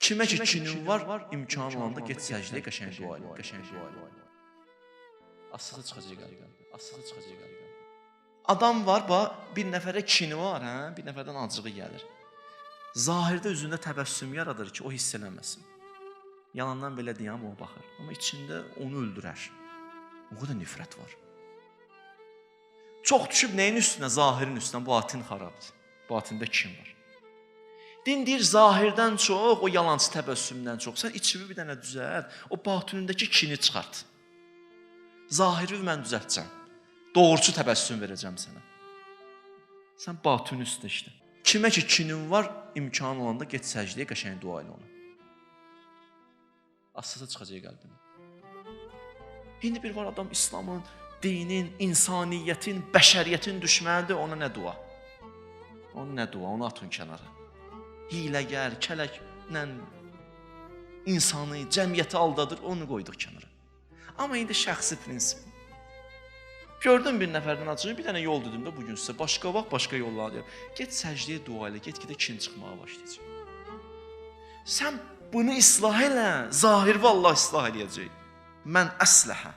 Kimə ki kinin var, imkan olanda get səcdəyə qəşəng dua elə, qəşəng dua elə. Asılı çıxacaq. Asılı çıxacaq. Adam var, bax, bir nəfərə kini var, hə? Bir nəfərdən acığı gəlir. Zahirdə üzündə təbəssüm yaradır ki, o hiss eləməsin. Yalandan belə deyəm, o baxır. Amma içində onu öldürər. O qədər nifrət var. Çox düşüb nəyin üstünə? Zahirin üstünə, batin xarabdır. Batində kim var? Din deyir zahirdən çox, o yalançı təbəssümdən çox. Sən içini bir dənə düzəlt, o batinindəki kini çıxart. Zahiri mən düzəltəcəm. Doğrucu təbəssüm verəcəm sənə. Sən batini üstə işlə. Kimə ki kinin var, imkan olanda get səcdəyə qəşəng dua elə ona. Asılı çıxacaq qəlbinə. İndi bir var adam İslamın, dinin, insaniyyətin, bəşəriyyətin düşmənidir, ona nə dua? Ona nə dua? Onu atın kənara. Hiləgər, kələklə insanı, cəmiyyəti aldadır, onu qoyduq kənara. Amma indi şəxsi prinsip. Gördüm bir nəfərdən acığı, bir dənə yol dedim də bu gün sizə. Başqa vaxt başqa yollar deyirəm. Get səcdəyə dua elə, get gedə kin çıxmağa başlayacaq. Sən bunu islah elə, zahir vallah islah eləyəcək. Mən əsləhə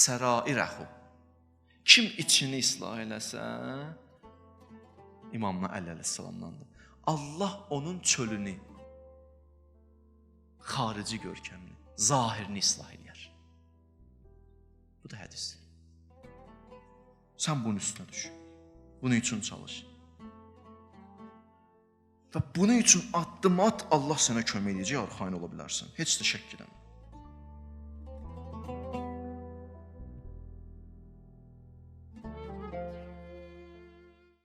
sərairəhu. Kim içini islah eləsə, İmamna Əli əleyhissalamdandır. Allah onun çölünü, xarici görkəmini, zahirini islah eləyər. Bu da hədisdir. Sən bunun üstünə düş. Bunun üçün çalış. Və bunun üçün addım at, Allah sənə kömək edəcək, arxayın ola bilərsən. Heç də.